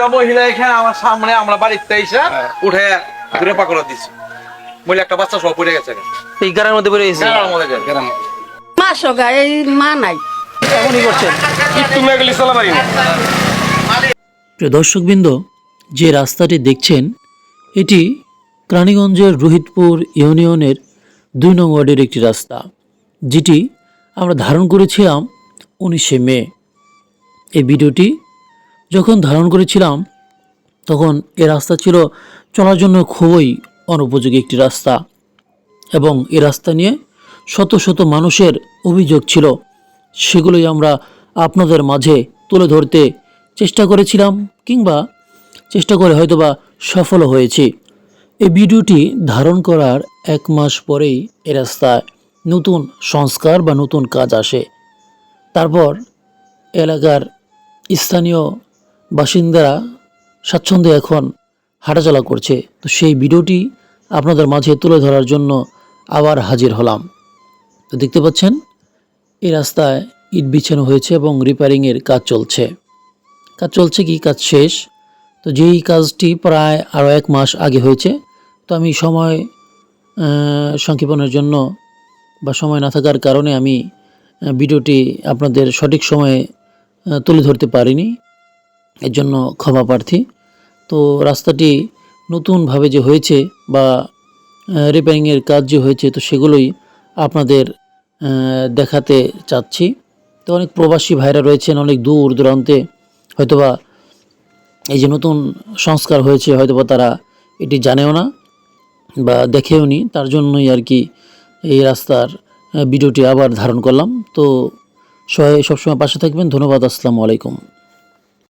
একটা মহিলা এখানে আমার সামনে আমরা বাড়িতে এসে উঠে ঘুরে পাকড়া দিচ্ছে মহিলা একটা বাচ্চা সব পড়ে গেছে এই গাড়ির মধ্যে পড়ে গেছে? গ্রামের মধ্যে গেছে। মা সগা এই মা নাই। তুমি না প্রিয় দর্শকবৃন্দ যে রাস্তাটি দেখছেন এটি রানীগঞ্জের রোহিতপুর ইউনিয়নের দুই নং ওয়ার্ডের একটি রাস্তা যেটি আমরা ধারণ করেছিলাম উনিশে মে। এই ভিডিওটি যখন ধারণ করেছিলাম, তখন এ রাস্তা ছিল চলার জন্য খুবই অনুপযোগী একটি রাস্তা এবং এ রাস্তা নিয়ে শত শত মানুষের অভিযোগ ছিল। সেগুলোই আমরা আপনাদের মাঝে তুলে ধরতে চেষ্টা করেছিলাম কিংবা চেষ্টা করে হয়তোবা সফল হয়েছি। এই ভিডিওটি ধারণ করার এক মাস পরেই এ রাস্তায় নতুন সংস্কার বা নতুন কাজ আসে। তারপর এলাকার স্থানীয় বাসিন্দারা স্বাচ্ছন্দ্যে এখন হাঁটাচলা করছে। তো সেই ভিডিওটি আপনাদের মাঝে তুলে ধরার জন্য আবার হাজির হলাম। তো দেখতে পাচ্ছেন, এই রাস্তায় ইট বিছানো হয়েছে এবং রিপেয়ারিংয়ের কাজ চলছে। কাজ চলছে কি? কাজ শেষ। তো যেই কাজটি প্রায় আরও এক মাস আগে হয়েছে, তো আমি সময় সংক্ষেপণের জন্য বা সময় না থাকার কারণে আমি ভিডিওটি আপনাদের সঠিক সময়ে তুলে ধরতে পারিনি। এর জন্য ক্ষমা প্রার্থী। তো রাস্তাটি নতুনভাবে যে হয়েছে বা রিপেয়ারিংয়ের কাজ যে হয়েছে, তো সেগুলোই আপনাদের দেখাতে চাচ্ছি। তো অনেক প্রবাসী ভাইরা রয়েছেন, অনেক দূর দূরান্তে। হয়তোবা এই যে নতুন সংস্কার হয়েছে, হয়তোবা তারা এটি জানেও না বা দেখেও নি। তার জন্যই আর কি এই রাস্তার ভিডিওটি আবার ধারণ করলাম। তো সবাই সবসময় পাশে থাকবেন। ধন্যবাদ। আসসালামু আলাইকুম।